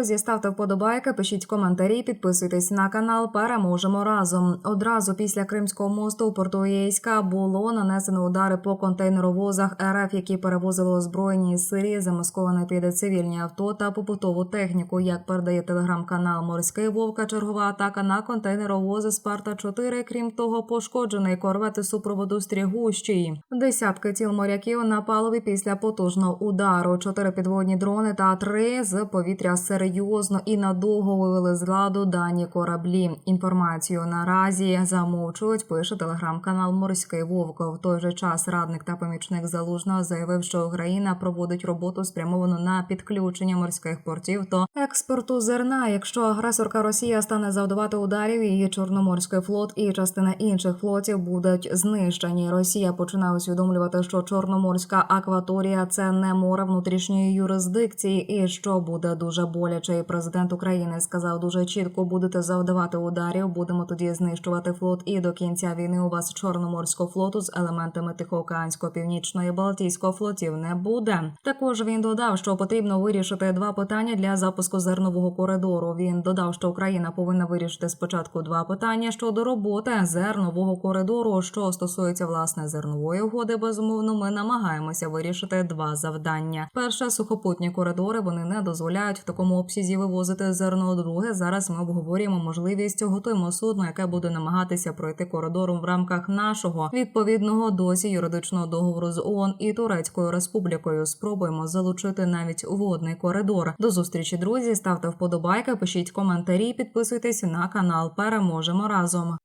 друзі, ставте вподобайки, пишіть коментарі, підписуйтесь на канал. Переможемо разом. Одразу після Кримського мосту у порту Єйська було нанесено удари по контейнеровозах РФ, які перевозили озброєні із Сирії, замасковані під цивільні авто та побутову техніку. Як передає телеграм-канал Морський Вовка, чергова атака на контейнеровози Спарта 4 Крім того, пошкоджений корвети супроводу стрігущий. Десятки тіл моряків на паливі після потужного удару. Чотири підводні дрони та три з повітря серйозно і надовго вивели з ладу дані кораблі. Інформацію наразі замовчують. Пише телеграм-канал Морський Вовк. В той же час радник та помічник залужного заявив, що Україна проводить роботу спрямовану на підключення морських портів до експорту зерна. Якщо агресорка Росія стане завдавати ударів, її чорноморський флот і частина інших флотів будуть знищені. Росія починає усвідомлювати, що чорноморська акваторія це не море внутрішньої юрисдикції, і що буде дуже боляче. І президент України сказав дуже чітко: будете завдавати ударів, будемо тоді знищувати флот. І до кінця війни у вас чорноморського флоту з елементами Тихоокеанського північного і Балтійського флотів не буде. Також він додав, що потрібно вирішити два питання для запуску зернового коридору. Він додав, що Україна повинна вирішити спочатку два питання щодо роботи зернового коридору. Що стосується власне зернової угоди, безумовно, ми намагаємося вирішити два завдання. Перше сухопутні коридори вони не дозволяють в такому обсязі вивозити зерно. Друге, зараз ми обговорюємо можливість готуємо судно, яке буде намагатися пройти коридором в рамках нашого відповідного досі юридичного договору з ООН і Турецькою Республікою. Спробуємо залучити навіть водний коридор. До зустрічі, друзі. Ставте вподобайки, пишіть коментарі, підписуйтесь на канал. Переможемо разом.